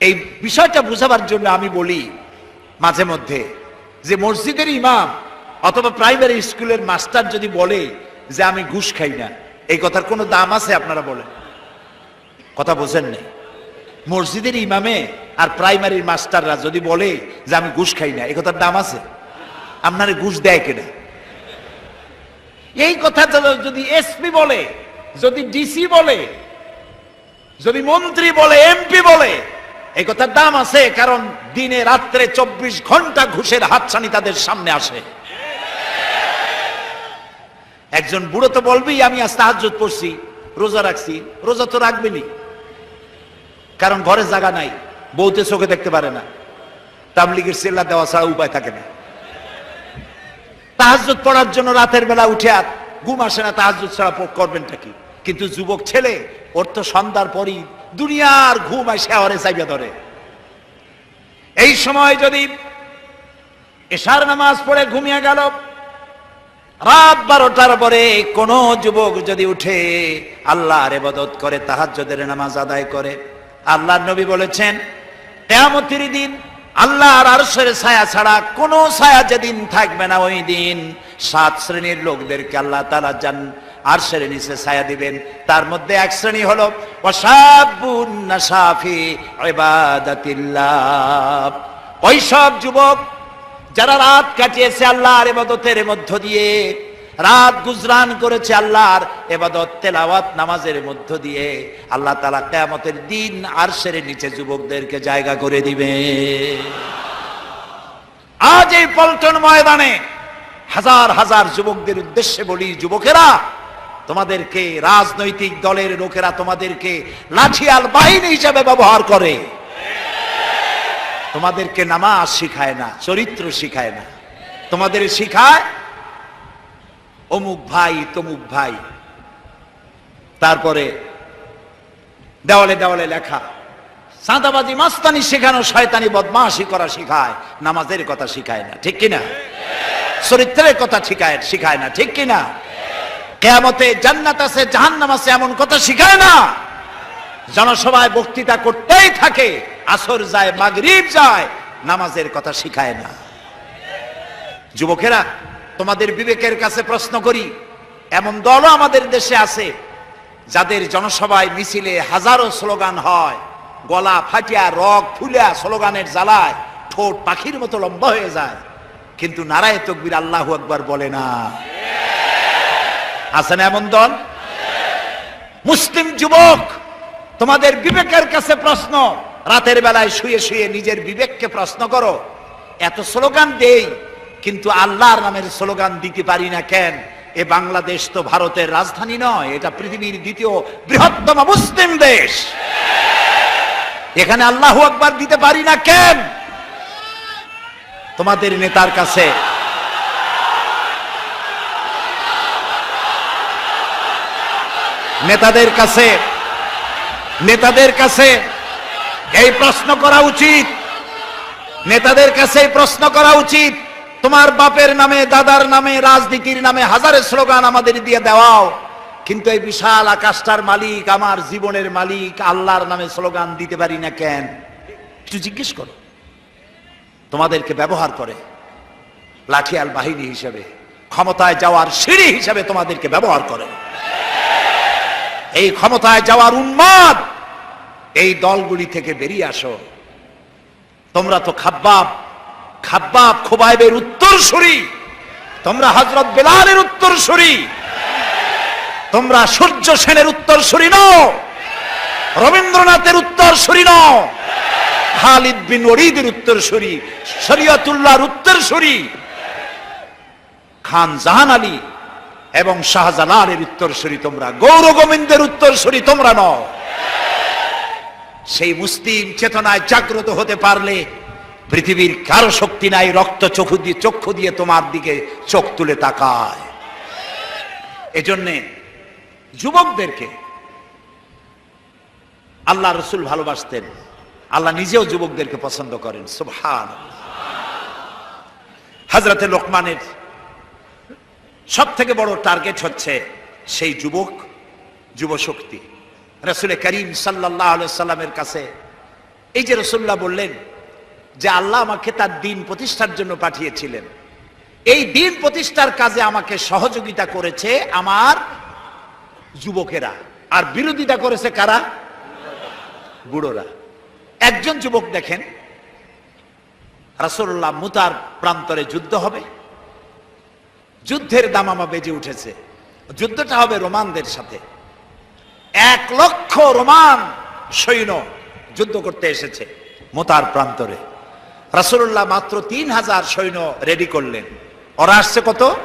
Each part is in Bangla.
এই বিষয়টা বুঝাবার জন্য আমি বলি মাঝে মধ্যে যে মসজিদের ইমাম অথবা প্রাইমারি স্কুলের মাস্টার যদি বলে যে আমি ঘুষ খাই না, এই কথার কোনো দাম আছে আপনারা বলেন? কথা বোঝেন নেই। মসজিদের ইমামে আর প্রাইমারির মাস্টাররা যদি বলে যে আমি ঘুষ খাই না, এই কথার দাম আছে? আপনারে ঘুষ দেয় কিনা? এই কথা যদি এসপি বলে, যদি ডিসি বলে, যদি মন্ত্রী বলে, এমপি বলে এই কথার দাম আছে, কারণ দিনে রাত্রে চব্বিশ ঘণ্টা ঘুষের হাতছানি তাদের সামনে আসে। একজন বুড়ো তো বলবেই আমি আজ তাহাজ্জুদ পড়ছি, রোজা রাখছি, রোজা তো রাখবেনি। কারণ ঘরে জায়গা নাই, বউতে চোখে দেখতে পারে না। তাবলিগের সেল্লা দেওয়া ছাড়া উপায় থাকে না। তাহাজ্জুদ পড়ার জন্য রাতের বেলা উঠে আর ঘুম আসে না, তাহাজ্জুদ ছাড়া করবেনটা কি? কিন্তু যুবক ছেলে, ওর তো সন্ধ্যার পরই দুনিয়ার ঘুম আসে আওয়ারে চাইবে ধরে। এই সময় যদি এশার নামাজ পড়ে ঘুমিয়ে গেল, রাত বারোটার পরে কোন যুবক যদি উঠে আল্লাহর এবাদত করে, তাহাজ্জুদের নামাজ আদায় করে, আল্লাহর নবী বলেছেন, কেয়ামতের দিন আল্লাহর আরশের ছায়া ছাড়া কোন ছায়া যেদিন থাকবে না, ওই দিন সাত শ্রেণির লোকদেরকে আল্লাহ তালা জান আরশের নিচে ছায়া দিবেন। তার মধ্যে এক শ্রেণি হলো ওয়াসাবুন নাসাফি ওই সব যুবক যারা রাত কাটিয়েছে আল্লাহর এবাদতের মধ্য দিয়ে, রাত গুজরান করেছে আল্লাহর এবাদত তেলাওয়াত নামাজের মধ্য দিয়ে, আল্লাহ তালা কেয়ামতের দিন আর সেরে নিচে যুবকদেরকে জায়গা করে দিবে। আজ এই পল্টন ময়দানে হাজার হাজার যুবকদের উদ্দেশ্যে বলি, যুবকেরা তোমাদেরকে রাজনৈতিক দলের লোকেরা তোমাদেরকে লাঠিয়াল বাহিনী হিসেবে ব্যবহার করে। তোমাদেরকে নামাজ শিখায় না, চরিত্র শিখায় না। তোমাদের শিখায়, অমুক ভাই, তমুক ভাই। তারপরে দেওয়ালে দেওয়ালে লেখা সাঁতাবাজি মাস্তানি শেখানো, শয়তানি বদমাশি করা শিখায়, নামাজের কথা শিখায় না। ঠিক কিনা? চরিত্রের কথা শিখায় শিখায় না। ঠিক কিনা? কেয়ামতে জান্নাত আছে, জাহান্নাম আছে, এমন কথা শিখায় না। জনসভায় বক্তৃতা করতেই থাকে, আসর যায়, মাগরিব যায়, নামাজের কথা শিখায় না। যুবকেরা, তোমাদের বিবেকের কাছে প্রশ্ন করি, এমন দলও আমাদের দেশে আছে, যাদের জনসভায় মিছিলে হাজারো স্লোগান হয়, গলা ফাটিয়া, রগ ফুলিয়া স্লোগানের জ্বালায়, ঠোঁট পাখির মতো লম্বা হয়ে যায়, কিন্তু নারায় তকবির আল্লাহ একবার বলে না। আছে এমন দল? মুসলিম যুবক, তোমাদের বিবেকের কাছে প্রশ্ন, রাতের বেলায় শুয়ে শুয়ে নিজের বিবেককে প্রশ্ন করো। এত স্লোগান দেই, কিন্তু আল্লাহর নামের স্লোগান দিতে পারি না কেন? এ বাংলাদেশ তো ভারতের রাজধানী নয়, এটা পৃথিবীর দ্বিতীয় বৃহত্তম মুসলিম দেশ। এখানে আল্লাহ আকবার দিতে পারি না কেন? তোমাদের নেতার কাছে নেতাদের কাছে নেতাদের কাছে এই প্রশ্ন করা উচিত। নেতাদের কাছে প্রশ্ন করা উচিত, তোমার বাপের নামে, দাদার নামে, রাজনীতির নামে হাজারের স্লোগান আমাদের দিয়ে দেওয়াও। কিন্তু এই বিশাল আকাশটার মালিক, আমার জীবনের মালিক, আল্লাহর নামে স্লোগান দিতে পারি না কেন? একটু জিজ্ঞেস করো। তোমাদেরকে ব্যবহার করে লাঠিয়াল বাহিনী হিসেবে, ক্ষমতায় যাওয়ার সিঁড়ি হিসেবে তোমাদেরকে ব্যবহার করে। এই ক্ষমতায় যাওয়ার উন্মাদ। এই দলগুলি থেকে বেরিয়ে আসো। তোমরা তো খাব্বাব। খাব্বাব খোবাইবের উত্তরসূরি। তোমরা হজরত বেলালের উত্তরসূরি। তোমরা সূর্য সেনের উত্তরসূরি নও। রবীন্দ্রনাথের উত্তরসূরি নও। খালিদ বিন ওরিদের উত্তরসূরি। শরিয়তুল্লাহর উত্তরসূরি। খান জাহান আলী এবং শাহজালালের উত্তরসূরি তোমরা গৌর গোবিন্দের উত্তরসূরি তোমরা নও। সেই মুসলিম চেতনায় জাগ্রত হতে পারলে পৃথিবীর কারও শক্তি নাই, রক্ত চক্ষু দিয়ে চক্ষু দিয়ে তোমার দিকে চোখ তুলে তাকায়। এজন্যে যুবকদেরকে আল্লাহ রসুল ভালোবাসতেন, আল্লাহ নিজেও যুবকদেরকে পছন্দ করেন সুবহান হাজরতে লোকমানের সব থেকে বড় টার্গেট হচ্ছে সেই যুবক যুব শক্তি রসুল করিম সাল্লাহ সাল্লামের কাছে এই যে রসুল্লাহ বললেন যে আল্লাহ আমাকে তার দিন প্রতিষ্ঠার জন্য পাঠিয়েছিলেন। এই দিন প্রতিষ্ঠার কাজে আমাকে সহযোগিতা করেছে আমার যুবকেরা। আর বিরোধিতা করেছে কারা? বুড়োরা। একজন যুবক দেখেন, রাসূলুল্লাহ মুতার প্রান্তরে যুদ্ধ হবে। যুদ্ধের দামামা বেজে উঠেছে। যুদ্ধটা হবে রোমানদের সাথে। এক লক্ষ রোমান সৈন্য যুদ্ধ করতে এসেছে মোতার প্রান্তরে। রাসূলুল্লাহ মাত্র তিন হাজার সৈন্য রেডি করলেন। ওরা আসছে কত?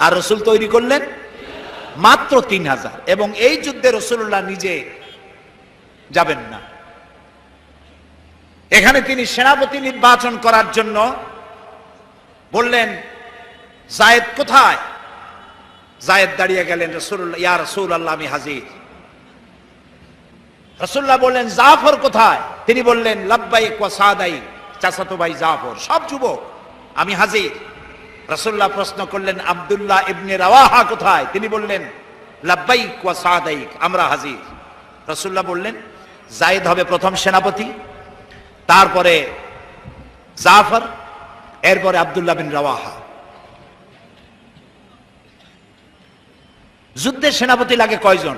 আর রসুল তৈরি করলেন? মাত্র তিন হাজার। এবং এই যুদ্ধে রসুল্লাহ নিজে যাবেন না। এখানে তিনি সেনাপতি নির্বাচন করার জন্য বললেন জায়েদ কোথায়? জায়েদ দাঁড়িয়ে গেলেন রসুল্লাহ ইয়া রসুল আল্লাহ আমি হাজির। রসুল্লাহ বললেন, জাফর কোথায়? তিনি বললেন, লাব্বাইক ওয়া সাদাইক, চাচাতো ভাই জাফর, সব যুবক, আমি হাজির। রসুল্লাহ প্রশ্ন করলেন, আব্দুল্লাহ ইবনে রাওয়াহা কোথায়? তিনি বললেন, লাব্বাইক ওয়া সাদাইক, আমরা হাজির। রসুল্লাহ বললেন, জায়েদ হবে প্রথম সেনাপতি, তারপরে জাফর, এরপরে আব্দুল্লাহ বিন রাওয়াহা। যুদ্ধের সেনাপতি লাগে কয়জন?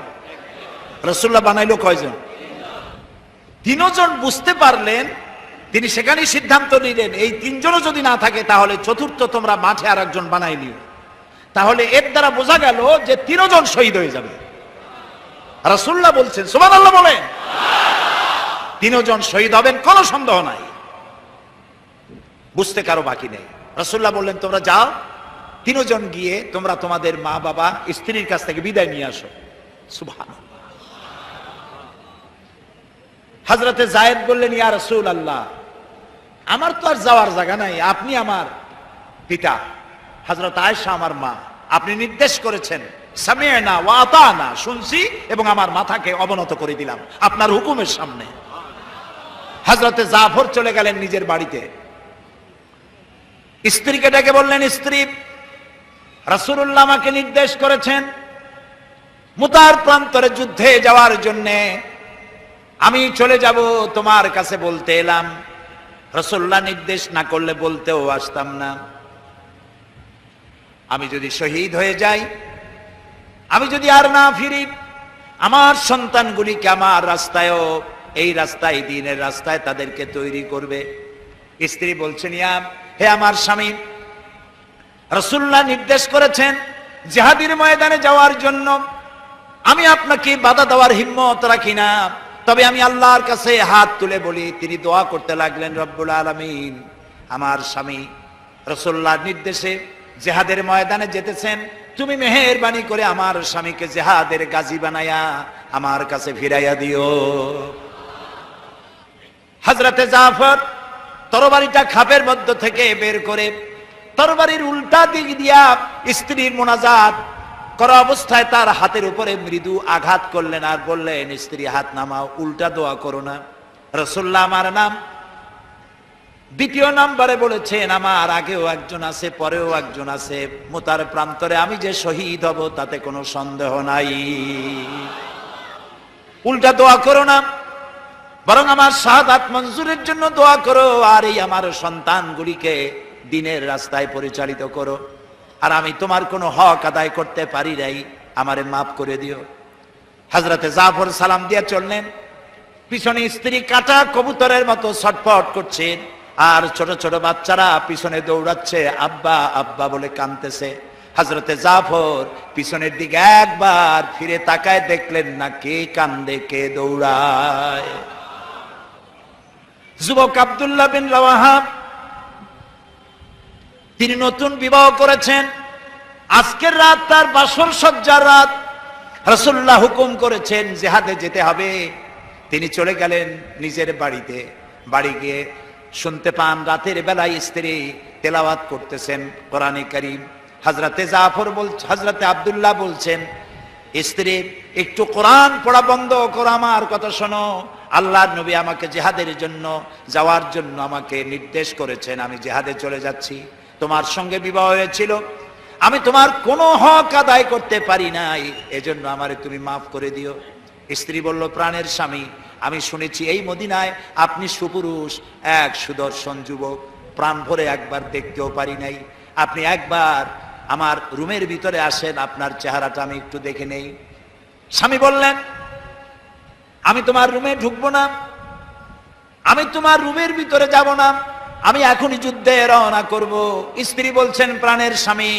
রসুল্লাহ বানাইলো কয়জন? তিনজন বুঝতে পারলেন, তিনি সেখানেই সিদ্ধান্ত নিলেন, এই তিনজনও যদি না থাকে তাহলে চতুর্থ তোমরা মাঠে আর একজন বানাই নিও। তাহলে এর দ্বারা বোঝা গেল যে তিনজন শহীদ হয়ে যাবে। রসুল্লাহ বলছেন সুমান আল্লাহ বলেন, তিনজন শহীদ হবেন, কোনো সন্দেহ নাই। বুঝতে কারও বাকি নেই। রসুল্লাহ বললেন, তোমরা যাও তিনজন গিয়ে তোমরা তোমাদের মা বাবা স্ত্রীর কাছ থেকে বিদায় নিয়ে আসো। সুভান হাজরতে জায়েদ বললেন, ইয়া রসুল আল্লাহ আমার তো আর যাওয়ার জায়গা নাই, আপনি আমার পিতা। হজরত আয়েশা আমার মা, আপনি নির্দেশ করেছেন ওয়াতানা শুনছি এবং আমার মাথাকে অবনত করে দিলাম আপনার হুকুমের সামনে। হাজরতে জাফর চলে গেলেন নিজের বাড়িতে। স্ত্রীকে ডেকে বললেন, স্ত্রী রাসূলুল্লাহ আমাকে নির্দেশ করেছেন মুতার প্রান্তরে যুদ্ধে যাওয়ার জন্যে। আমি চলে যাব তোমার কাছে বলতে এলাম। রসল্লাহ নির্দেশ না করলে বলতেও আসতাম না। আমি যদি শহীদ হয়ে যাই, আমি যদি আর না ফিরি, আমার সন্তানগুলিকে আমার রাস্তায়ও, এই রাস্তায়, দিনের রাস্তায় তাদেরকে তৈরি করবে। স্ত্রী বলছেন, ইয়া, হে আমার স্বামী রসুল্লাহ নির্দেশ করেছেন জেহাদির ময়দানে যাওয়ার জন্য। আমি আপনাকে বাধা দেওয়ার হিম্মত রাখি না। তবে আমি আল্লাহর কাছে হাত তুলে বলি, তিনি দোয়া করতে লাগলেন, রব্বুল আলমিন, আমার স্বামী রসোল্লার নির্দেশে জেহাদের ময়দানে যেতেছেন। তুমি মেহেরবানি করে আমার স্বামীকে জেহাদের গাজী বানায়া আমার কাছে ফিরাইয়া দিও। হাজরাতে জাফর তরবারিটা খাপের মধ্য থেকে বের করে তরবারির উল্টা দিক দিয়া স্ত্রীর মোনাজাত করা অবস্থায় তার হাতের উপরে মৃদু আঘাত করলেন আর বললেন, স্ত্রী, হাত নামাও, উল্টা দোয়া করো না। রসুল্লাহ আমার নাম দ্বিতীয় নাম্বারে বলেছেন, আমার আগেও একজন আছে, পরেও একজন আছে, মোতার প্রান্তরে আমি যে শহীদ হব তাতে কোনো সন্দেহ নাই। উল্টা দোয়া করো না, বরং আমার শাহাদাত মঞ্জুরের জন্য দোয়া করো, আর এই আমার সন্তানগুলিকে দিনের রাস্তায় পরিচালিত করো। আর আমি তোমার কোনো হক আদায় করতে পারি নাই, আমারে মাফ করে দিও। হাজরাতে জাফর সালাম দিয়ে চললেন। পিছনে স্ত্রী কাটা কবুতরের মতো ছটফট করছেন আর ছোট ছোট বাচ্চারা পিছনে দৌড়াচ্ছে, আব্বা আব্বা বলে কানতেছে। হাজরতে জাফর পিছনের দিকে একবার ফিরে তাকায় দেখলেন না কে কান্দে, কে দৌড়ায়। যুবক আবদুল্লাহ বিন রাওয়াহাব তিনি নতুন বিবাহ করেছেন। আজকের রাত তার বাসর সজ্জার রাত। রসুল্লাহ হুকুম করেছেন, জেহাদে যেতে হবে। তিনি চলে গেলেন নিজের বাড়িতে। বাড়ি গিয়ে শুনতে পান, রাতের বেলায় স্ত্রী তেলাওয়াত করতেছেন কোরআনে করিম। হাজরাতে জাফর বল হাজরাতে আবদুল্লাহ বলছেন, স্ত্রী, একটু কোরআন পড়া বন্ধ করো আমার কথা শোনো। আল্লাহর নবী আমাকে জেহাদের জন্য, যাওয়ার জন্য আমাকে নির্দেশ করেছেন। আমি জেহাদে চলে যাচ্ছি। তোমার সঙ্গে বিবাহ হয়েছিল। আমি তোমার কোনো হক আদায় করতে পারি নাই। এজন্য আমারে তুমি মাফ করে দিও। স্ত্রী বলল, প্রাণের স্বামী, আমি শুনেছি এই মদিনায় আপনি সুপুরুষ, এক সুদর্শন যুবক। প্রাণ ভরে একবার দেখতেও পারি নাই। আপনি একবার আমার রুমের ভিতরে আসেন, আপনার চেহারাটা আমি একটু দেখে নেই। স্বামী বললেন, আমি তোমার রুমে ঢুকবো না। আমি তোমার রুমের ভিতরে যাব না। আমি এখনই যুদ্ধে রওনা করব। স্ত্রী বলছেন, প্রাণের স্বামী,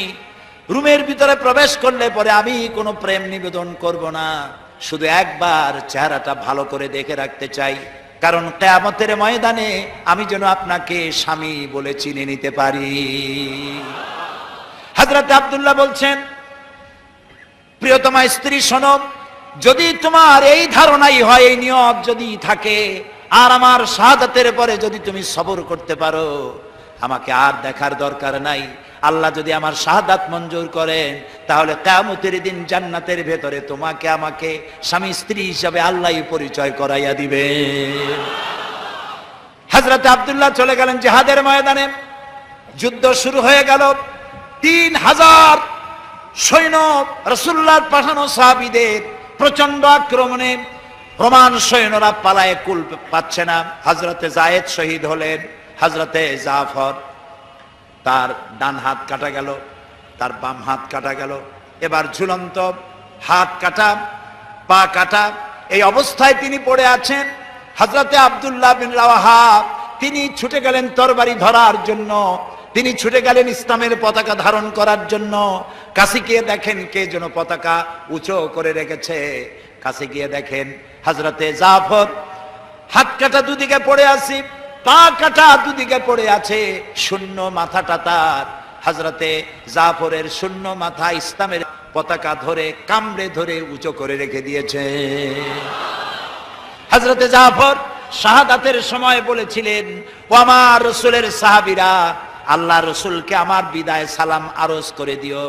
রুমের ভিতরে প্রবেশ করলে পরে আমি কোনো প্রেম নিবেদন করব না। শুধু একবার চেহারাটা ভালো করে দেখে রাখতে চাই। কারণ কেয়ামতের ময়দানে আমি যেন আপনাকে স্বামী বলে চিনে নিতে পারি। হাজরত আব্দুল্লাহ বলছেন, প্রিয়তমা স্ত্রী শোনম যদি তোমার এই ধারণাই হয়, এই নিয়ত যদি থাকে আর আমার শাহাদাতের পরে যদি তুমি সবর করতে পারো, আমাকে আর দেখার দরকার নাই। আল্লাহ যদি আমার শাহাদাত মঞ্জুর করেন, তাহলে কেয়ামতের দিন জান্নাতের ভেতরে তোমাকে, আমাকে স্বামী স্ত্রী হিসাবে আল্লাহ পরিচয় করাইয়া দিবে। হজরত আব্দুল্লাহ চলে গেলেন জেহাদের ময়দানে। যুদ্ধ শুরু হয়ে গেল। তিন হাজার সৈন্য রসুল্লাহ পাঠানো সাহাবিদের প্রচণ্ড আক্রমণে রোমান সৈন্যরা পালায়, কুল পাচ্ছে না। হাজরতে জায়েদ শহীদ হলেন হাজরতে জাফর। তার ডান হাত কাটা গেল, তার বাম হাত কাটা গেল। এবার ঝুলন্ত হাত কাটা, পা কাটা, এই অবস্থায় তিনি পড়ে আছেন হাজরতে আব্দুল্লাহ বিন রাওয়াহা। তিনি ছুটে গেলেন তরবারি ধরার জন্য। তিনি ছুটে গেলেন ইসলামের পতাকা ধারণ করার জন্য। কাশিকে দেখেন কে যেন পতাকা উঁচু করে রেখেছে। কাছে গিয়ে দেখেন হজরতে জাফর হাত কাটা দুদিকে পড়ে আছি, পা কাটা দুদিকে পড়ে আছে, শূন্য মাথাটা তার। হজরতে জাফরের শূন্য মাথা ইসলামের পতাকা ধরে কামড়ে ধরে উঁচু করে রেখে দিয়েছে। হজরতে জাফর শাহাদাতের সময় বলেছিলেন, ও আমার রসুলের সাহাবিরা আল্লাহ রসুলকে আমার বিদায় সালাম আরজ করে দিও।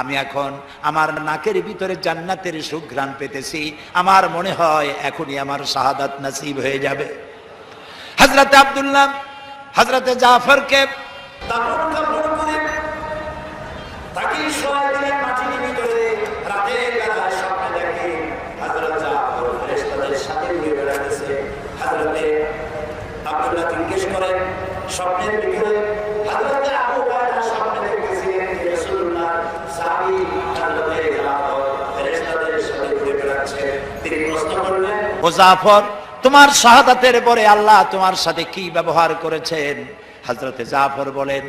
আমি এখন আমার নাকের ভিতরে জান্নাতের সুঘ্রাণ পেতেছি। আমার মনে হয় এখনই আমার শাহাদাত নাসিব হয়ে যাবে। হজরতে আবদুল্লাহ হজরতে জাফরকে দাফন কাফন করে তাকে শোয়া দিলেন মাটির ভিতরে রাতের বেলায় স্বপ্নে দেখে হযরত জাফর ফেরেশতাদের সাথে ঘুরে বেড়াতেছে হযরতে আব্দুল্লাহ জিজ্ঞেস করেন স্বপ্নের ভিতরে হযরতে আবু বকর স্বপ্নে দেখতেছিলেন যে রাসূলুল্লাহ সাহাবী হযরতে জাফর ফেরেশতাদের সাথে ঘুরে বেড়াচ্ছে ও জাফর তোমার শাহাদাতের পরে আল্লাহ তোমার সাথে কি ব্যবহার করেছেন? হযরতে জাফর বলেন,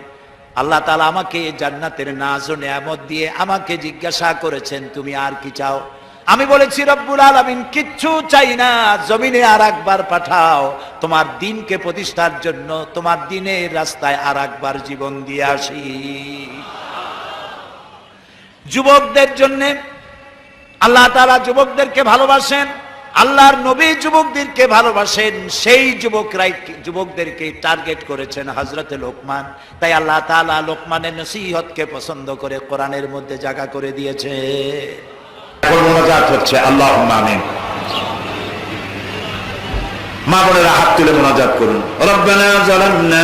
আল্লাহ তালা আমাকে জান্নাতের নাজ ও নিয়ামত দিয়ে আমাকে জিজ্ঞাসা করেছেন, তুমি আর কি চাও? আমি বলেছি, রব্বুল আলমিন, কিচ্ছু চাই না, জমিনে আর একবার পাঠাও। তোমার দিনকে প্রতিষ্ঠার জন্য তোমার দিনের রাস্তায় আর একবার জীবন দিয়ে আসি। যুবকদের জন্য আল্লাহ তালা যুবকদেরকে ভালোবাসেন, আল্লাহর নবী যুবকদেরকে ভালোবাসেন, সেই যুবকরাই যুবকদেরকে টার্গেট করেছেন হজরতে লোকমান। তাই আল্লাহ তালা লোকমানের নসিহতকে পছন্দ করে কোরআনের মধ্যে জায়গা করে দিয়েছে। হচ্ছে আল্লাহ মা বোনেরা হাত তুলে মোনাজাত করুন। রব্বানা জালামনা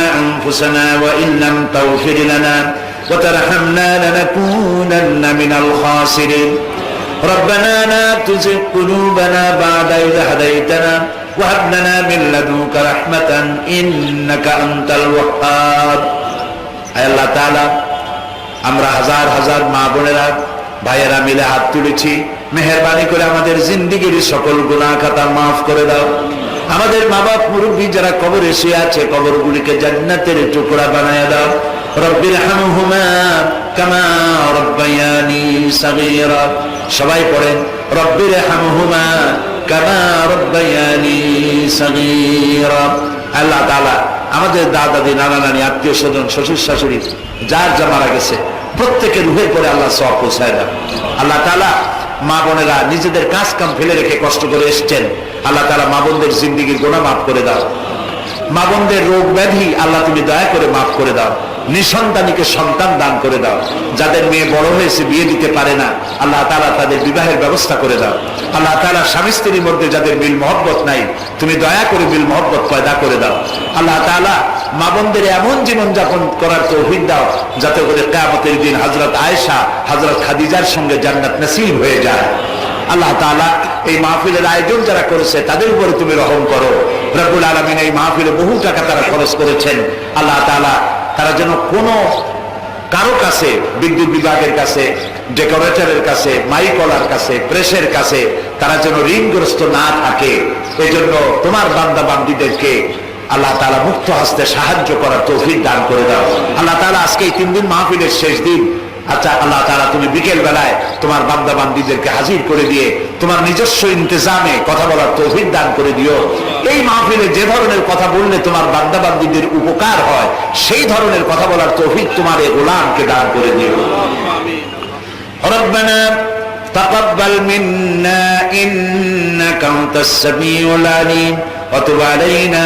ربنا لا تزغ قلوبنا بعد إذ هديتنا وهب لنا من لدنك رحمة إنك أنت الوهاب আয় আল্লাহ তাআলা আমরা হাজার হাজার মা বোনেরা ভাইয়েরা মিলে হাত তুলেছি মেহরবানি করে আমাদের জিন্দিগির সকল গুনাহ খাতা মাফ করে দাও আমাদের মা বাপ মুরব্বী যারা কবরে শুয়ে আছে কবরগুলিকে জান্নাতের টুকরা বানায় দাও রব্বির হামহুমা কামা রব্বায়ানি সাগীরা সবাই পড়েন রব্বির আল্লাহ তাআলা আমাদের দাদা দাদি নানা নানি আত্মীয় স্বজন শ্বশুর শাশুড়ি যার যা মারা গেছে, প্রত্যেকের রুহের পরে আল্লাহ সব পৌঁছায় দেন। আল্লাহ তালা মা বোনেরা নিজেদের কাজ কাম ফেলে রেখে কষ্ট করে এসছেন। আল্লাহ তালা মা বোনদের জিন্দিগির গোনা মাফ করে দাও। মা বোনদের রোগ ব্যাধি আল্লাহ তুমি দয়া করে মাফ করে দাও। নিঃসন্তানীকে সন্তান দান করে দাও। যাদের মেয়ে বড় হয়েছে, বিয়ে দিতে পারে না। আল্লাহ তালা তাদের বিবাহের ব্যবস্থা করে দাও। আল্লাহ তালা স্বামী স্ত্রীর মধ্যে যাদের মিল মহব্বত নাই, তুমি দয়া করে মিল মহব্বত পয়দা করে দাও। আল্লাহ তালা মা বোনদের এমন জীবন যাপন করার তৌফিক দাও, যাতে করে কেয়ামতের দিন হজরত আয়েশা হজরত খাদিজার সঙ্গে জান্নাত নসিব হয়ে যায়। আল্লাহ তালা এই মাহফিলের আয়োজন যারা করেছে, তাদের উপরে তুমি রহম করো। রবুল আলমিন এই মাহফিলে বহু টাকা তারা খরচ করেছেন। আল্লাহ তাআলা তারা যেন কোনো কারও কাছে, বিদ্যুৎ বিভাগের কাছে, ডেকোরেটরের কাছে, মাইকলার কাছে, প্রেসের কাছে তারা যেন ঋণগ্রস্ত না থাকে। এই জন্য তোমার বান্দা বান্দিদেরকে আল্লাহ তালা মুক্ত হাসতে সাহায্য করার তৌফিক দান করে দাও। আল্লাহ তালা আজকে এই তিন দিন মাহফিলের শেষ দিন আচ্ছা আল্লাহ তালা তুমি বিকেল বেলায় তোমার বান্দা বান্দিদেরকে হাজির করে দিয়ে তোমার নিজস্ব ইন্তজামে কথা বলার তৌফিক দান করে দিও এই মাহফিলে যে ধরনের কথা বললে তোমার বান্দা বান্দিদের উপকার হয় সেই ধরনের কথা বলার তৌফিক তোমার এই গোলামকে দান করে দিও ربنا تقبل منا إنك أنت السميع العليم وتب علينا